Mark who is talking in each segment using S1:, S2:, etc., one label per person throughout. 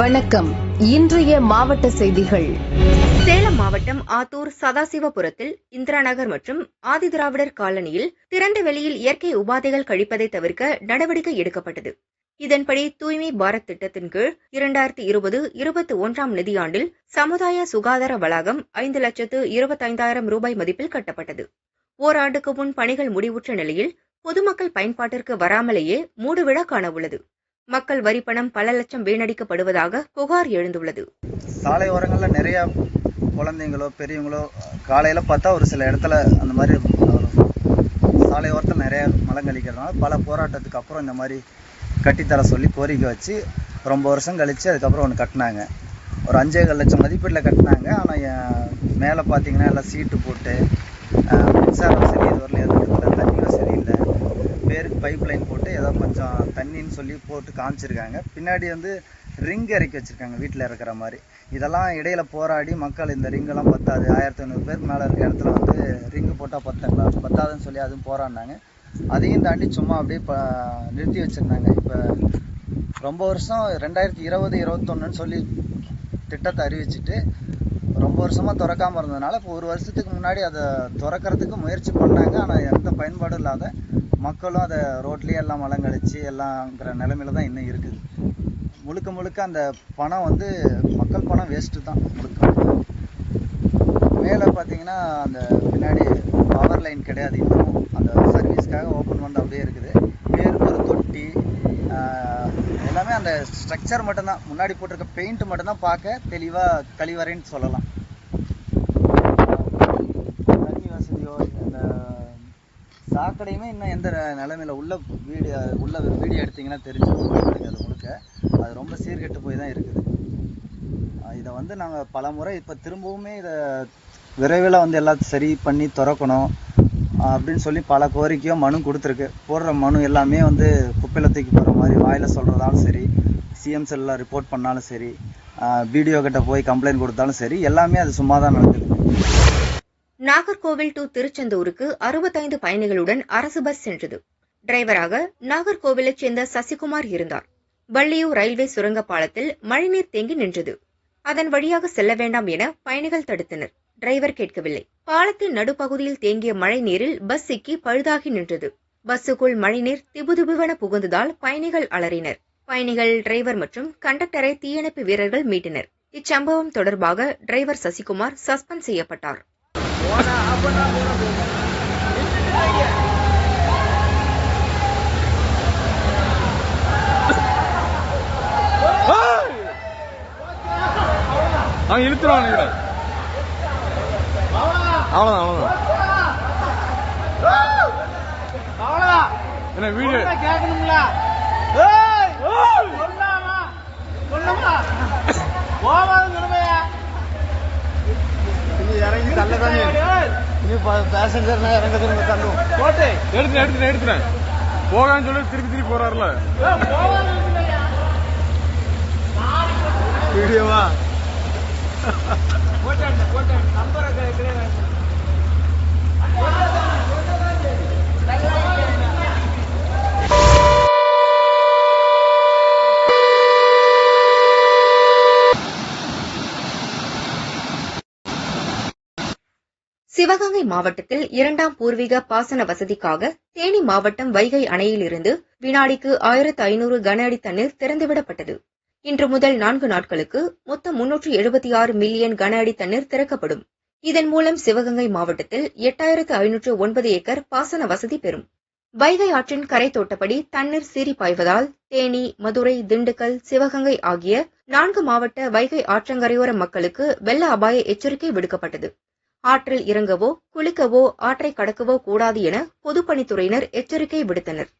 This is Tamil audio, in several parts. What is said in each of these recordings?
S1: வணக்கம் இன்றைய மாவட்ட செய்திகள் சேலம் மாவட்டம் ஆத்தூர் சதாசிவபுரத்தில் இந்திரா நகர் மற்றும் ஆதிதிராவிடர் காலனியில் திறந்த வெளியில் இயற்கை உபாதைகள் கழிப்பதை தவிர்க்க நடவடிக்கை எடுக்கப்பட்டது இதன்படி தூய்மை பாரத் திட்டத்தின் கீழ் இரண்டாயிரத்தி இருபது இருபத்தி ஒன்றாம் நிதியாண்டில் சமுதாய சுகாதார வளாகம் ஐந்து லட்சத்து இருபத்தைந்தாயிரம் ரூபாய் மதிப்பில் கட்டப்பட்டது ஓராண்டுக்கு முன் பணிகள் முடிவுற்ற நிலையில் பொதுமக்கள் பயன்பாட்டிற்கு வராமலேயே மூடுவிழா காணவுள்ளது மக்கள் வரிப்பணம் பல லட்சம் வீணடிக்கப்படுவதாக புகார் எழுந்துள்ளது
S2: சாலை ஓரங்களில் நிறைய குழந்தைங்களோ பெரியவங்களோ காலையில் பார்த்தா ஒரு சில இடத்துல அந்த மாதிரி சாலை ஓரத்தில் நிறைய மலங்கழிக்கிறதுனால பல போராட்டத்துக்கு அப்புறம் இந்த மாதிரி கட்டித்தர சொல்லி கோரிக்கை வச்சு ரொம்ப வருஷம் கழித்து அதுக்கப்புறம் ஒன்று கட்டினாங்க ஒரு அஞ்சேகால் லட்சம் மதிப்பீட்டில் கட்டினாங்க ஆனால் மேலே பார்த்தீங்கன்னா எல்லாம் சீட்டு போட்டு மின்சார வசதி வரல பைப் லைன் போட்டு ஏதோ கொஞ்சம் தண்ணின்னு சொல்லி போட்டு காமிச்சிருக்காங்க பின்னாடி வந்து ரிங் இறக்கி வச்சுருக்காங்க வீட்டில் இருக்கிற மாதிரி இதெல்லாம் இடையில் போராடி மக்கள் இந்த ரிங்கெல்லாம் பத்தாது ஆயிரத்தி ஐநூறு பேருக்கு மேலே இருக்க இடத்துல வந்து ரிங்கு போட்டால் பத்தங்களா பத்தாதுன்னு சொல்லி அதுவும் போராடினாங்க அதையும் தாண்டி சும்மா அப்படியே இப்போ நிறுத்தி வச்சுருந்தாங்க இப்போ ரொம்ப வருஷம் ரெண்டாயிரத்தி இருபது இருபத்தொன்னுன்னு சொல்லி திட்டத்தை அறிவிச்சிட்டு ரொம்ப வருஷமாக திறக்காமல் இருந்ததுனால இப்போ ஒரு வருஷத்துக்கு முன்னாடி அதை திறக்கிறதுக்கு முயற்சி பண்ணாங்க ஆனால் எந்த பயன்பாடும் இல்லாத மக்களும் அதை ரோட்லேயே எல்லாம் மலங்கடிச்சு எல்லாங்கிற நிலமையில தான் இன்னும் இருக்குது முழுக்க முழுக்க அந்த பணம் வந்து மக்கள் பணம் வேஸ்ட்டு தான் முழுக்க மேலே பார்த்தீங்கன்னா அந்த பின்னாடி பவர் லைன் கிடையாது இன்னும் அந்த சர்வீஸ்க்காக ஓப்பன் வந்து அப்படியே இருக்குது மேலும் ஒரு தொட்டி எல்லாமே அந்த ஸ்ட்ரக்சர் மட்டும்தான் முன்னாடி போட்டிருக்க பெயிண்ட் மட்டும்தான் பார்க்க தெளிவாக கழிவறைன்னு சொல்லலாம் சாக்கடையுமே இன்னும் எந்த நிலமையில உள்ள வீடியோ உள்ள வீடியோ எடுத்திங்கன்னா தெரிஞ்சிருக்கும் அது முழுக்க அது ரொம்ப சீர்கெட்டு போய் தான் இருக்குது இதை வந்து நாங்கள் பல முறை இப்போ திரும்பவுமே இதை விரைவில் வந்து எல்லாத்தையும் சரி பண்ணி திறக்கணும் அப்படின்னு சொல்லி பல கோரிக்கையோ மனு கொடுத்துருக்கு போடுற மனு எல்லாமே வந்து குப்பையில் தூக்கி போகிற மாதிரி வாயில் சொல்கிறதாலும் சரி சிஎம் செல்லில் ரிப்போர்ட் பண்ணாலும் சரி வீடியோ கிட்ட போய் கம்ப்ளைண்ட் கொடுத்தாலும் சரி எல்லாமே அது சும்மா தான் நடக்குது
S1: நாகர்கோவில் டு திருச்செந்தூருக்கு அறுபத்தைந்து பயணிகளுடன் அரசு பஸ் சென்றது டிரைவராக நாகர்கோவிலைச் சேர்ந்த சசிகுமார் இருந்தார் வள்ளியூர் ரயில்வே சுரங்க பாலத்தில் மழைநீர் தேங்கி நின்றது அதன் வழியாக செல்ல வேண்டாம் என பயணிகள் தடுத்தனர் டிரைவர் கேட்கவில்லை பாலத்தின் நடுப்பகுதியில் தேங்கிய மழை நீரில் பஸ் சிக்கி பழுதாகி நின்றது பஸ்ஸுக்குள் மழைநீர் திபுதிபுவென புகுந்ததால் பயணிகள் அலறினர் பயணிகள் டிரைவர் மற்றும் கண்டக்டரை தீயணைப்பு வீரர்கள் மீட்டனர் இச்சம்பவம் தொடர்பாக டிரைவர் சசிகுமார் சஸ்பெண்ட் செய்யப்பட்டார் அவன் இழுத்துருவான் நினைக்கிறேன் அவ்வளோதான் அவ்வளோதான் என்ன வீடியோ கேட்கணும்ல போவாதுங்கிறமே இறங்கி தள்ளதானே நீ பேசஞ்சர்னா இறங்க திரும்ப தள்ளும் எடுத்துனேன் எடுத்துனேன் எடுத்துனேன் போகான்னு சொல்லி திருப்பி திருப்பி போறாருல வீடியோவா போட்டாண்ட போட்டாண்ட நம்பரை கிடையாது சிவகங்கை மாவட்டத்தில் இரண்டாம் பூர்வீக பாசன வசதிக்காக தேனி மாவட்டம் வைகை அணையிலிருந்து வினாடிக்கு ஆயிரத்து ஐநூறு கன அடி தண்ணீர் திறந்துவிடப்பட்டது இன்று முதல் நான்கு நாட்களுக்கு மொத்தம் முன்னூற்று எழுபத்தி ஆறு மில்லியன் கன அடி தண்ணீர் திறக்கப்படும் இதன் மூலம் சிவகங்கை மாவட்டத்தில் எட்டாயிரத்து ஐநூற்று ஒன்பது ஏக்கர் பாசன வசதி பெறும் வைகை ஆற்றின் கரை தோட்டப்படி தண்ணீர் சீறி பாய்வதால் தேனி மதுரை திண்டுக்கல் சிவகங்கை ஆகிய நான்கு மாவட்ட வைகை ஆற்றங்கரையோர மக்களுக்கு வெள்ள அபாய எச்சரிக்கை விடுக்கப்பட்டது ஆற்றில் இறங்கவோ குளிக்கவோ ஆற்றை கடக்கவோ கூடாது என பொதுப்பணித்துறையினர் எச்சரிக்கை விடுத்தனர்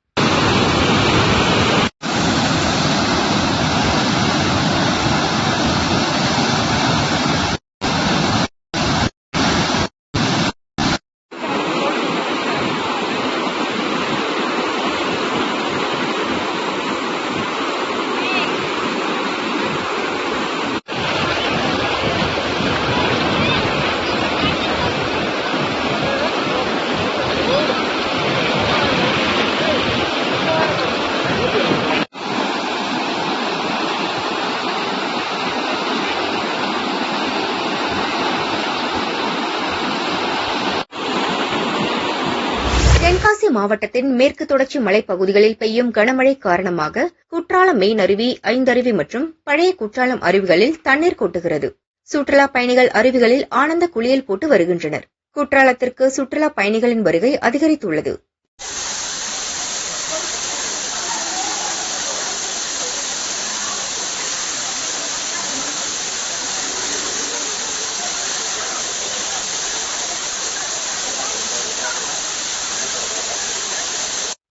S1: மாவட்டத்தின் மேற்கு தொடர்ச்சி மலைப்பகுதிகளில் பெய்யும் கனமழை காரணமாக குற்றாலம் மெயின் அருவி ஐந்தருவி மற்றும் பழைய குற்றாலம் அருவிகளில் தண்ணீர் கொட்டுகிறது சுற்றுலா பயணிகள் அருவிகளில் ஆனந்த குளியல் போட்டு வருகின்றனர் குற்றாலத்திற்கு சுற்றுலா பயணிகளின் வருகை அதிகரித்துள்ளது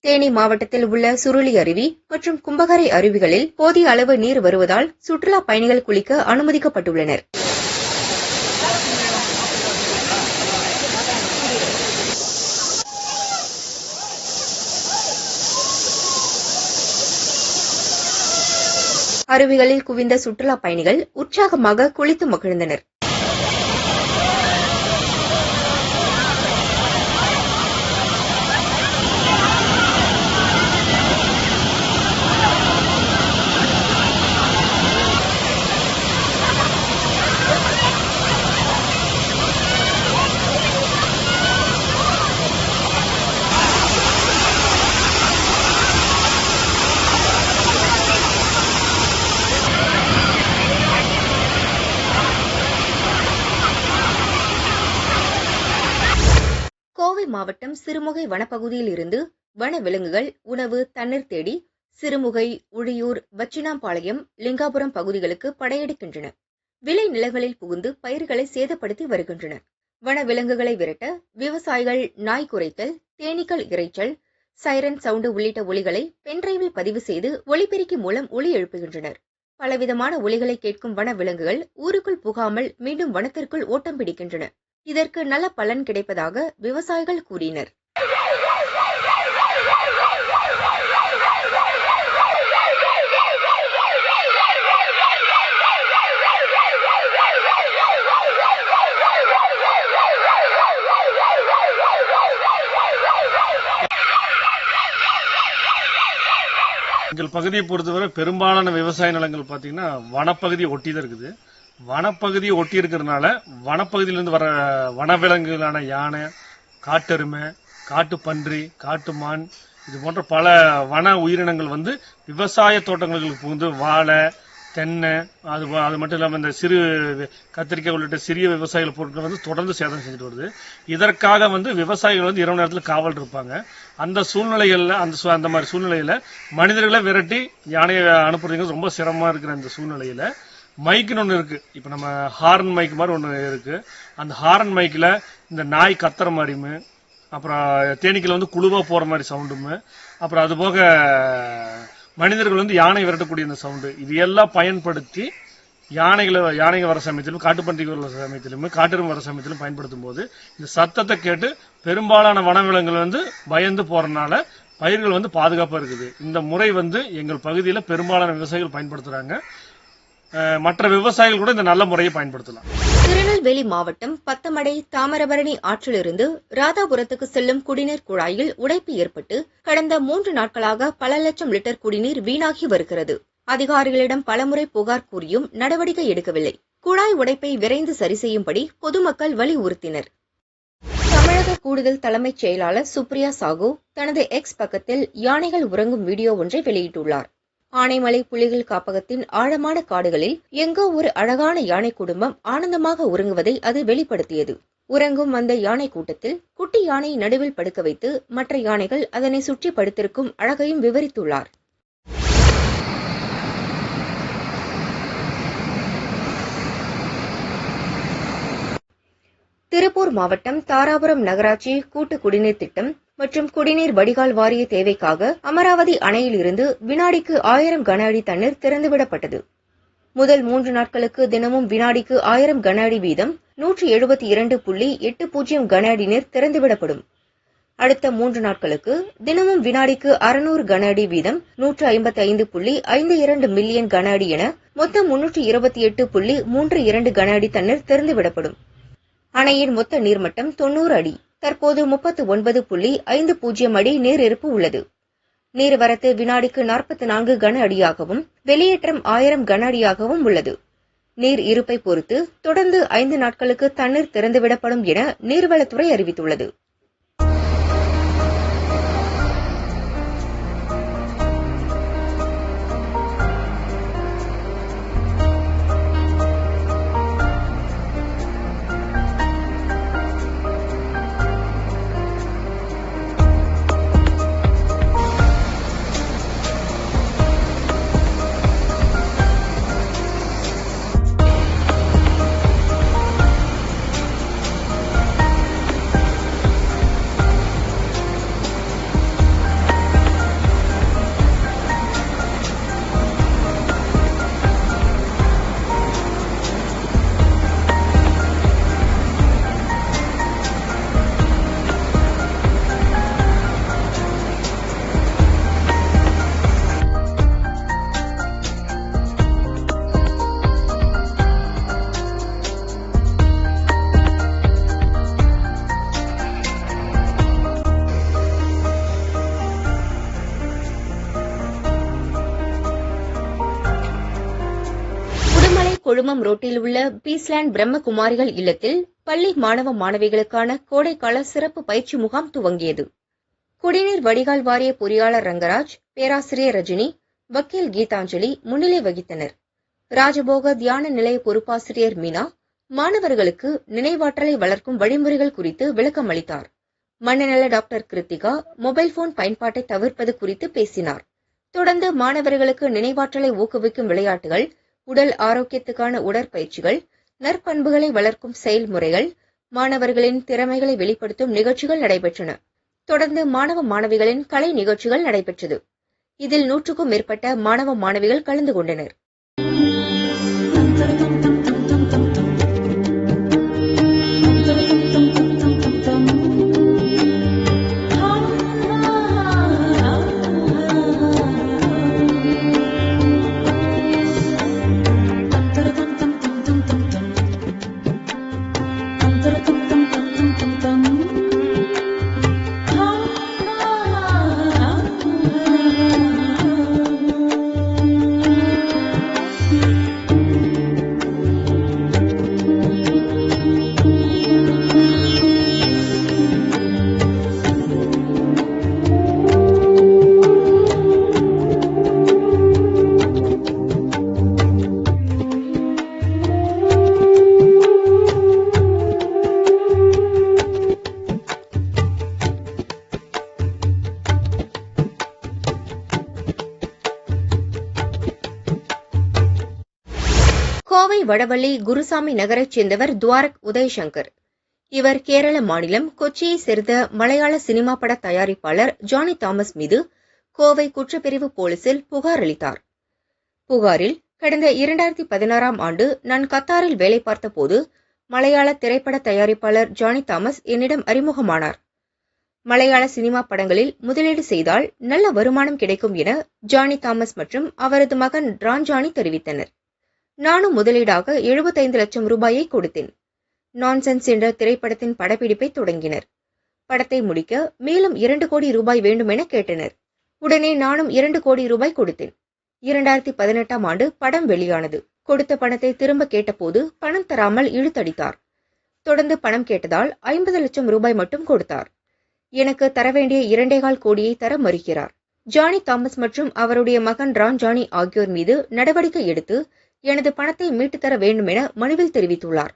S1: தேனி மாவட்டத்தில் உள்ள சுருளி அருவி மற்றும் கும்பகரை அருவிகளில் போதிய அளவு நீர் வருவதால் சுற்றுலா பயணிகள் குளிக்க அனுமதிக்கப்பட்டுள்ளனர் அருவிகளில் குவிந்த சுற்றுலா பயணிகள் உற்சாகமாக குளித்து மகிழ்ந்தனர் நாகை மாவட்டம் சிறுமுகை வனப்பகுதியில் இருந்து வன விலங்குகள் உணவு தண்ணீர் தேடி சிறுமுகை உழியூர் வச்சினாம்பாளையம் லிங்காபுரம் பகுதிகளுக்கு படையெடுக்கின்றன விலை நிலங்களில் புகுந்து பயிர்களை சேதப்படுத்தி வருகின்றன வன விலங்குகளை விரட்ட விவசாயிகள் நாய் குறைத்தல் தேனீக்கள் இறைச்சல் சைரன் சவுண்டு உள்ளிட்ட ஒலிகளை பென்டிரைவில் பதிவு செய்து ஒலிபெருக்கி மூலம் ஒலி எழுப்புகின்றனர் பலவிதமான ஒலிகளை கேட்கும் வன விலங்குகள் ஊருக்குள் புகாமல் மீண்டும் வனத்திற்குள் ஓட்டம் பிடிக்கின்றன இதற்கு நல்ல பலன் கிடைப்பதாக விவசாயிகள் கூறினர்
S3: எங்கள் பகுதியை பொறுத்தவரை பெரும்பாலான விவசாய நிலங்கள் பார்த்தீங்கன்னா வனப்பகுதி ஒட்டி தான் இருக்குது வனப்பகுதியை ஒட்டி இருக்கிறதுனால வனப்பகுதியிலேருந்து வர வனவிலங்குகளான யானை காட்டெருமை காட்டு பன்றி காட்டு மான் இது போன்ற பல வன உயிரினங்கள் வந்து விவசாய தோட்டங்களுக்கு புகுந்து வாழை தென்னை அது அது மட்டும் இல்லாமல் இந்த சிறு கத்திரிக்காய் உள்ளிட்ட சிறிய விவசாயிகள் பொருட்கள் வந்து தொடர்ந்து சேதம் செஞ்சுட்டு வருது இதற்காக வந்து விவசாயிகள் வந்து இரவு நேரத்தில் காவல் இருப்பாங்க அந்த சூழ்நிலைகளில் அந்த அந்த மாதிரி சூழ்நிலையில் மனிதர்களை விரட்டி யானையை அனுப்புறதுங்கிறது ரொம்ப சிரமமாக இருக்கிற அந்த சூழ்நிலையில் மைக்குன்னு ஒன்று இருக்குது இப்போ நம்ம ஹார்ன் மைக் மாதிரி ஒன்று இருக்குது அந்த ஹார்ன் மைக்கில் இந்த நாய் கத்துற மாதிரியும் அப்புறம் தேனீக்கில் வந்து குழுவாக போகிற மாதிரி சவுண்டும் அப்புறம் அது போக மனிதர்கள் வந்து யானை விரட்டக்கூடிய இந்த சவுண்டு இது எல்லாம் பயன்படுத்தி யானைகளை யானைகள் வர சமயத்திலும் காட்டுப்பன்றிகள் வர சமயத்திலுமே காட்டெரும் வர சமயத்திலும் பயன்படுத்தும் போது இந்த சத்தத்தை கேட்டு பெரும்பாலான வனவிலங்குகள் வந்து பயந்து போகிறனால பயிர்கள் வந்து பாதுகாப்பாக இருக்குது இந்த முறை வந்து எங்கள் பகுதியில் பெரும்பாலான விவசாயிகள் பயன்படுத்துகிறாங்க மற்ற விவசாயிகள் கூட இந்த நல்ல முறையை பயன்படுத்தலாம்
S1: திருநெல்வேலி மாவட்டம் பத்தமடை தாமரபரணி ஆற்றிலிருந்து ராதாபுரத்துக்கு செல்லும் குடிநீர் குழாயில் உடைப்பு ஏற்பட்டு கடந்த மூன்று நாட்களாக பல லட்சம் லிட்டர் குடிநீர் வீணாகி வருகிறது அதிகாரிகளிடம் பலமுறை புகார் கூறியும் நடவடிக்கை எடுக்கவில்லை குழாய் உடைப்பை விரைந்து சரி செய்யும்படி பொதுமக்கள் வலியுறுத்தினர் தமிழக கூடுதல் தலைமைச் செயலாளர் சுப்ரியா சாகு தனது எக்ஸ் பக்கத்தில் யானைகள் உறங்கும் வீடியோ ஒன்றை வெளியிட்டுள்ளார் ஆனைமலை புலிகள் காப்பகத்தின் ஆழமான காடுகளில் எங்கோ ஒரு அழகான யானை குடும்பம் ஆனந்தமாக உறங்குவதை அது வெளிப்படுத்தியது உறங்கும் வந்த யானை கூட்டத்தில் குட்டி யானை நடுவில் படுக்க வைத்து மற்ற யானைகள் அதனை சுற்றி படுத்திருக்கும் அழகையும் விவரித்துள்ளார் திருப்பூர் மாவட்டம் தாராபுரம் நகராட்சி கூட்டு குடிநீர் திட்டம் மற்றும் குடிநீர் வடிகால் வாரிய தேவைக்காக அமராவதி அணையிலிருந்து வினாடிக்கு ஆயிரம் கன அடி தண்ணீர் திறந்துவிடப்பட்டது முதல் மூன்று நாட்களுக்கு தினமும் வினாடிக்கு ஆயிரம் கன அடி வீதம் நூற்றி எழுபத்தி இரண்டு புள்ளி எட்டு பூஜ்ஜியம் கன அடி நீர் திறந்துவிடப்படும் அடுத்த மூன்று நாட்களுக்கு தினமும் வினாடிக்கு அறுநூறு கன அடி வீதம் நூற்று ஐம்பத்தி ஐந்து புள்ளி ஐந்து இரண்டு மில்லியன் கன அடி என மொத்தம் முன்னூற்றி இருபத்தி எட்டு புள்ளி மூன்று இரண்டு கன அடி தண்ணீர் திறந்துவிடப்படும் அணையின் மொத்த நீர்மட்டம் தொன்னூறு அடி தற்போது முப்பத்து ஒன்பது புள்ளி ஐந்து பூஜ்ஜியம் அடி நீர் இருப்பு உள்ளது நீர்வரத்து வினாடிக்கு நாற்பத்தி நான்கு கன அடியாகவும் வெளியேற்றம் ஆயிரம் கன அடியாகவும் உள்ளது நீர் இருப்பை பொறுத்து தொடர்ந்து ஐந்து நாட்களுக்கு தண்ணீர் திறந்துவிடப்படும் என நீர்வளத்துறை அறிவித்துள்ளது கொழுமம் ரோட்டில் உள்ள பீஸ்லேண்ட் பிரம்மகுமாரிகள் இல்லத்தில் பள்ளி மாணவ மாணவிகளுக்கான கோடைக்கால சிறப்பு பயிற்சி முகாம் துவங்கியது குடிநீர் வடிகால் வாரிய பொறியாளர் ரங்கராஜ் பேராசிரியர் ரஜினி வக்கீல் கீதாஞ்சலி முன்னிலை வகித்தனர் ராஜபோக தியான நிலைய பொறுப்பாசிரியர் மீனா மாணவர்களுக்கு நினைவாற்றலை வளர்க்கும் வழிமுறைகள் குறித்து விளக்கம் அளித்தார் மனநல டாக்டர் கிருத்திகா மொபைல் போன் பயன்பாட்டை தவிர்ப்பது குறித்து பேசினார் தொடர்ந்து மாணவர்களுக்கு நினைவாற்றலை ஊக்குவிக்கும் விளையாட்டுகள் உடல் ஆரோக்கியத்துக்கான உடற்பயிற்சிகள் நற்பண்புகளை வளர்க்கும் செயல்முறைகள் மாணவர்களின் திறமைகளை வெளிப்படுத்தும் நிகழ்ச்சிகள் நடைபெற்றன தொடர்ந்து மாணவ மாணவிகளின் கலை நிகழ்ச்சிகள் நடைபெற்றது இதில் நூற்றுக்கும் மேற்பட்ட மாணவ மாணவிகள் கலந்து கொண்டனர் கோவை வடவள்ளி குருசாமி நகரைச் சேர்ந்தவர் துவாரக் உதயசங்கர் இவர் கேரள மாநிலம் கொச்சியை சேர்ந்த மலையாள சினிமா பட தயாரிப்பாளர் ஜானி தாமஸ் மீது கோவை குற்றப்பிரிவு போலீசில் புகார் அளித்தார் புகாரில் கடந்த இரண்டாயிரத்தி பதினாறாம் ஆண்டு நான் கத்தாரில் வேலை பார்த்தபோது மலையாள திரைப்பட தயாரிப்பாளர் ஜானி தாமஸ் என்னிடம் அறிமுகமானார் மலையாள சினிமா படங்களில் முதலீடு செய்தால் நல்ல வருமானம் கிடைக்கும் என ஜானி தாமஸ் மற்றும் அவரது மகன் ராஞ்சானி தெரிவித்தனர் நானும் முதலீடாக எழுபத்தைந்து லட்சம் ரூபாயை கொடுத்தேன் நான்சென்ஸ் என்ற திரைப்படத்தின் படப்பிடிப்பை தொடங்கினர் படத்தை முடிக்க மேலும் இரண்டு கோடி ரூபாய் வேண்டும் என கேட்டனர் உடனே நானும் இரண்டு கோடி ரூபாய் கொடுத்தேன் இரண்டாயிரத்தி பதினெட்டாம் ஆண்டு படம் வெளியானது கொடுத்த பணத்தை திரும்ப கேட்டபோது பணம் தராமல் இழுத்தடித்தார் தொடர்ந்து பணம் கேட்டதால் ஐம்பது லட்சம் ரூபாய் மட்டும் கொடுத்தார் எனக்கு தர வேண்டிய இரண்டேகால் கோடியை தர மறுக்கிறார் ஜானி தாமஸ் மற்றும் அவருடைய மகன் ரான் ஜானி ஆகியோர் மீது நடவடிக்கை எடுத்து எனது பணத்தை தர வேண்டும் என மனுவில் தெரிவித்துள்ளார்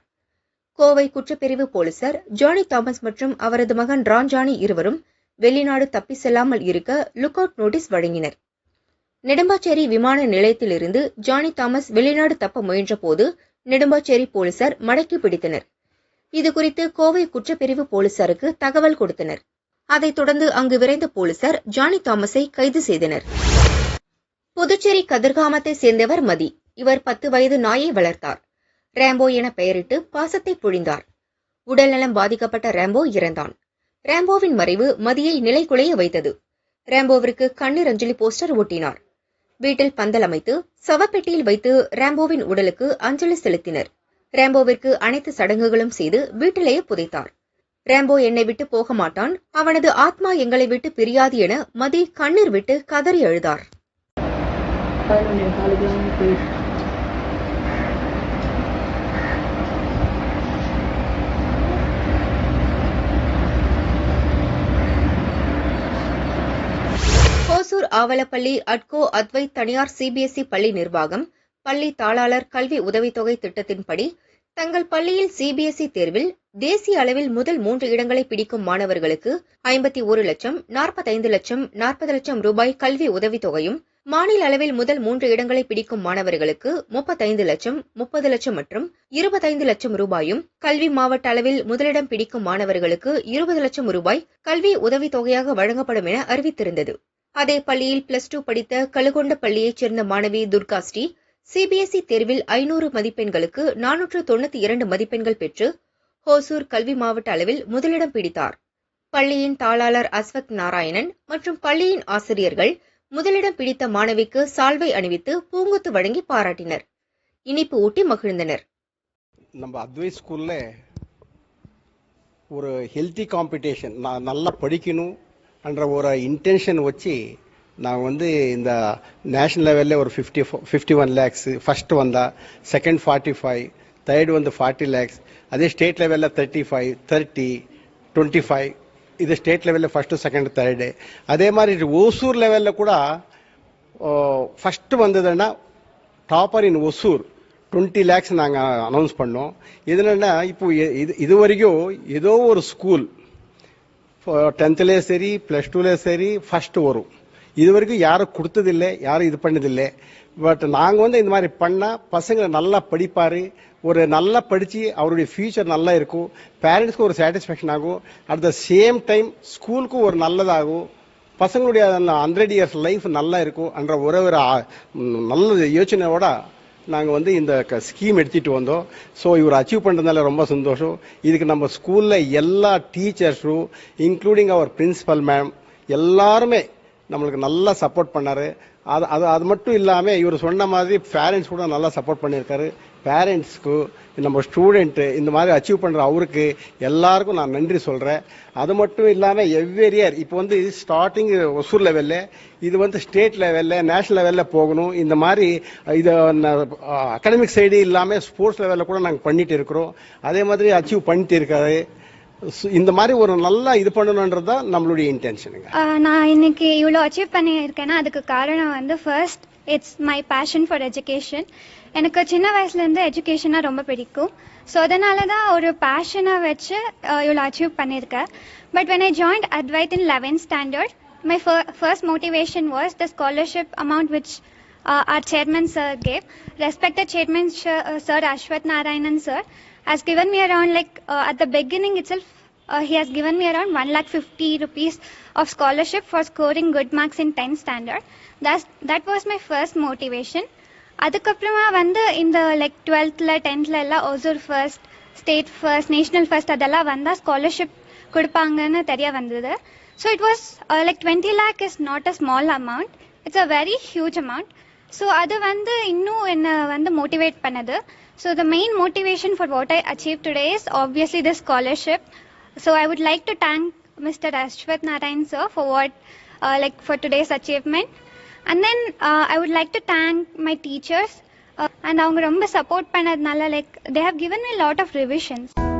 S1: கோவை குற்றப்பிரிவு போலீசார் ஜானி தாமஸ் மற்றும் அவரது மகன் ராஞ்சானி இருவரும் வெளிநாடு தப்பி செல்லாமல் இருக்க லுக் அவுட் நோட்டீஸ் வழங்கினர் நெடும்பாச்சேரி விமான நிலையத்திலிருந்து ஜானி தாமஸ் வெளிநாடு தப்ப முயன்றபோது நெடும்பாச்சேரி போலீசார் மடக்கி பிடித்தனர் இதுகுறித்து கோவை குற்றப்பிரிவு போலீசாருக்கு தகவல் கொடுத்தனர் அதைத் தொடர்ந்து அங்கு விரைந்த போலீசார் ஜானி தாமஸை கைது செய்தனர் புதுச்சேரி கதிர்காமத்தை சேர்ந்தவர் மதி இவர் பத்து வயது நாயை வளர்த்தார் ரேம்போ என பெயரிட்டு பாசத்தை பொழிந்தார் உடல்நலம் பாதிக்கப்பட்ட ரேம்போ இறந்தான் ரேம்போவின் மறைவு மதியை நிலைகுலைய வைத்தது ரேம்போவிற்கு கண்ணீர் அஞ்சலி போஸ்டர் ஒட்டினார் வீட்டில் பந்தல் அமைத்து சவப்பெட்டியில் வைத்து ரேம்போவின் உடலுக்கு அஞ்சலி செலுத்தினர் ரேம்போவிற்கு அனைத்து சடங்குகளும் செய்து வீட்டிலேயே புதைத்தார் ரேம்போ என்னை விட்டு போக மாட்டான் அவனது ஆத்மா எங்களை விட்டு பிரியாது என மதி கண்ணீர் விட்டு கதறி எழுதார் ஆவலப்பள்ளி அட்கோ அத்வை தனியார் சிபிஎஸ்இ பள்ளி நிர்வாகம் பள்ளி தாளாளர் கல்வி உதவித்தொகை திட்டத்தின்படி தங்கள் பள்ளியில் சிபிஎஸ்இ தேர்வில் தேசிய அளவில் முதல் மூன்று இடங்களை பிடிக்கும் மாணவர்களுக்கு ஐம்பத்தி ஒரு லட்சம் நாற்பத்தைந்து லட்சம் நாற்பது லட்சம் ரூபாய் கல்வி உதவித்தொகையும் மாநில அளவில் முதல் மூன்று இடங்களை பிடிக்கும் மாணவர்களுக்கு முப்பத்தைந்து லட்சம் முப்பது லட்சம் மற்றும் இருபத்தைந்து லட்சம் ரூபாயும் கல்வி மாவட்ட அளவில் முதலிடம் பிடிக்கும் மாணவர்களுக்கு இருபது லட்சம் ரூபாய் கல்வி உதவித்தொகையாக வழங்கப்படும் என அறிவித்திருந்தது அதே பள்ளியில் பிளஸ் டூ படித்த பள்ளியைச் சேர்ந்த மாணவி துர்கா ஸ்ரீ சிபிஎஸ்இ e தேர்வில் ஐநூறு மதிப்பெண்களுக்கு நானூற்று தொண்ணூற்றி இரண்டு மதிப்பெண்கள் பெற்று ஹோசூர் கல்வி மாவட்ட அளவில் முதலிடம் பிடித்தார் பள்ளியின் தாளாளர் அஸ்வத் நாராயணன் மற்றும் பள்ளியின் ஆசிரியர்கள் முதலிடம் பிடித்த மாணவிக்கு சால்வை அணிவித்து பூங்கொத்து வழங்கி பாராட்டினர் இனிப்பு ஊட்டி மகிழ்ந்தனர்
S4: நம்ம அத்வை ஸ்கூல்ல ஒரு ஹெல்த்தி காம்படிஷன் நான் நல்லா படிக்கணும் என்ற ஒரு இன்டென்ஷன் வச்சு நான் வந்து இந்த நேஷ்னல் லெவலில் ஒரு fifty fifty one lakhs first வந்தால் செகண்ட் ஃபார்ட்டி ஃபைவ் தேர்டு வந்து ஃபார்ட்டி லேக்ஸ் அதே ஸ்டேட் லெவலில் thirty five thirty twenty five இது ஸ்டேட் லெவலில் ஃபஸ்ட்டு செகண்ட் தேர்டு அதே மாதிரி ஓசூர் லெவலில் கூட ஃபஸ்ட்டு வந்ததுன்னா topper in Hosur twenty lakhs நாங்கள் அனௌன்ஸ் பண்ணோம் இது என்னென்னா இப்போ இது இது வரைக்கும் ஏதோ ஒரு ஸ்கூல் டென்த்துலேயே சரி ப்ளஸ் டூலேயே சரி ஃபர்ஸ்ட் வரும் இது வரைக்கும் யாரும் கொடுத்ததில்லை யாரும் இது பண்ணதில்லை பட் நாங்கள் வந்து இந்த மாதிரி பண்ணால் பசங்களை நல்லா படிப்பார் ஒரு நல்லா படித்து அவருடைய ஃபியூச்சர் நல்லா இருக்கும் பேரண்ட்ஸ்க்கு ஒரு சாட்டிஸ்ஃபேக்ஷன் ஆகும் அட் த சேம் டைம் ஸ்கூலுக்கும் ஒரு நல்லதாகும் பசங்களுடைய அந்த ஹண்ட்ரட் இயர்ஸ் லைஃப் நல்லா இருக்கும் என்ற ஒரே ஒரு நல்ல யோசனையோட நாங்கள் வந்து இந்த ஸ்கீம் எடுத்துகிட்டு வந்தோம் ஸோ இவர் அச்சீவ் பண்ணுறதுனால ரொம்ப சந்தோஷம் இதுக்கு நம்ம ஸ்கூலில் எல்லா டீச்சர்ஸும் இன்க்ளூடிங் அவர் பிரின்ஸிபல் மேம் எல்லாருமே நம்மளுக்கு நல்லா சப்போர்ட் பண்ணார் அது அது அது மட்டும் இல்லாமல் இவர் சொன்ன மாதிரி பேரண்ட்ஸ் கூட நல்லா சப்போர்ட் பண்ணியிருக்காரு பேரண்ட்ஸ்க்கு நம்ம ஸ்டூடெண்ட்டு இந்த மாதிரி அச்சீவ் பண்ணுற அவருக்கு எல்லாருக்கும் நான் நன்றி சொல்கிறேன் அது மட்டும் இல்லாமல் எவ்வரி இயர் இப்போ வந்து இது ஸ்டார்டிங் ஒசூர் லெவலில் இது வந்து ஸ்டேட் லெவலில் நேஷனல் லெவலில் போகணும் இந்த மாதிரி இது அகடமிக் சைடு இல்லாமல் ஸ்போர்ட்ஸ் லெவலில் கூட நாங்கள் பண்ணிட்டு இருக்கிறோம் அதே மாதிரி அச்சீவ் பண்ணிட்டு இருக்காரு இந்த மாதிரி ஒரு நல்லா இது பண்ணணும்ன்றது தான் நம்மளுடைய இன்டென்ஷனுங்க
S5: நான் இன்னைக்கு இவ்வளோ அச்சீவ் பண்ணியிருக்கேன்னா அதுக்கு காரணம் வந்து first it's my passion for education எனக்கு சின்ன வயசுலேருந்து எஜுகேஷனாக ரொம்ப பிடிக்கும் ஸோ அதனால தான் ஒரு பேஷனாக வச்சு இவ்வளோ அச்சீவ் பண்ணியிருக்கேன் but when I joined Advaith in eleventh standard my first motivation was the scholarship amount which our chairman sir gave respected chairman sir Ashwath Narayanan sir has given me around like uh, at the beginning itself uh, he has given me around 1 lakh 50 rupees of scholarship for scoring good marks in 10th standard that's that was my first motivation அதுக்கப்புறமா வந்து இந்த லைக் டுவெல்த்தில் டென்த்தில் எல்லாம் Hosur first state first national first அதெல்லாம் வந்தால் ஸ்காலர்ஷிப் கொடுப்பாங்கன்னு தெரிய வந்தது so it was like twenty lakh is not a small amount it's a very huge amount so அது வந்து இன்னும் என்னை வந்து மோட்டிவேட் பண்ணுது so the main motivation for what I achieve today is obviously the scholarship so I would like to thank mister Ashwath Narayan sir for what like for today's achievement and then I would like to thank my teachers and அவங்க ரொம்ப சப்போர்ட் பண்ணதுனால like they have given me lot of revisions